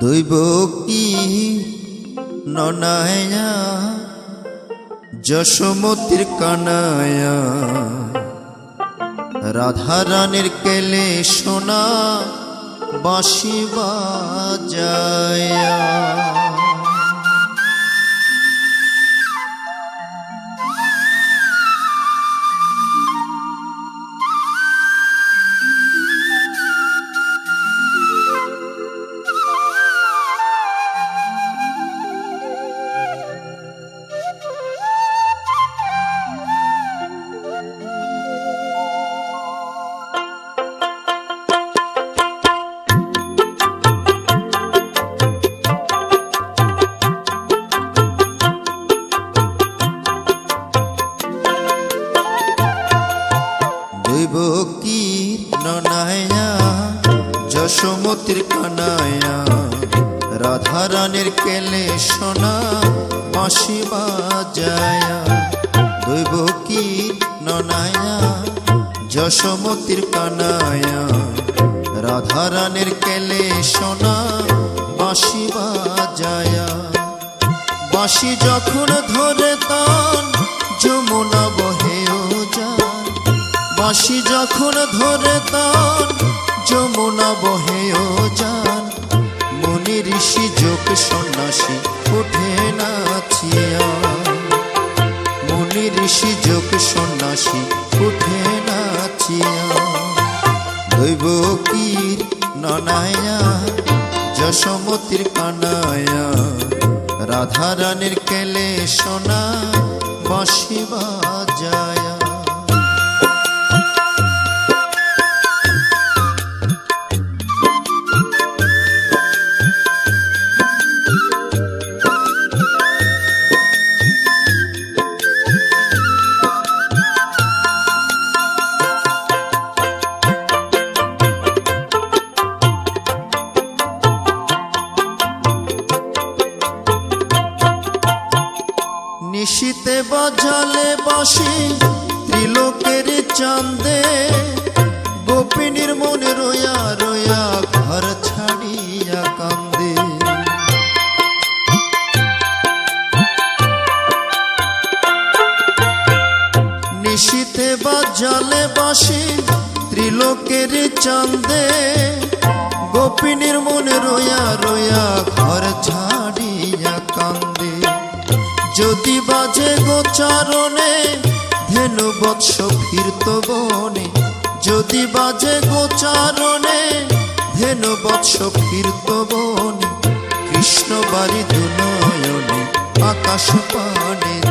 দৈব কি ননায়া যশোমতির কানায়া। রাধা রানীর কেলে সোনা বাঁশি বাজায়া। যশোমতির কানায়া রাধা রানীর কেলে সোনা বাঁশি বাজায়া দৈব কি ননায়া যশোমতির কানায়া রাধা রানীর কেলে সোনা বাঁশি বাজায়া। বাঁশি যখন ধরে তান, যমুনা বহেও যায় বাঁশি যখন ধরে তান উঠে নাচিয়া মুনি ঋষি যোগ সন্ন্যাসী উঠে নাচিয়া দৈব কীর ননায়া, যশমতির কানায়া। রাধা রানীর কেলে সোনা বাঁশি বাজায়া নিশিতে বাজালে বাসি ত্রিলোকের চাঁদে গোপিনীর মনে রোয়া রোয়া ঘর ছাড়িয়া কান্দে। নিশিতে বাজালে বাসি ত্রিলোকের চাঁদে গোপিনীর মনে রোয়া রোয়া ঘর ছাড়িয়া কান্দে। যদি বাজে গোচারণে ধেনু বৎস ফিরত বনে। যদি বাজে গোচারণে ধেনু বৎস ফিরত বনে। কৃষ্ণ বাড়ি দুনয়নে আকাশ পানে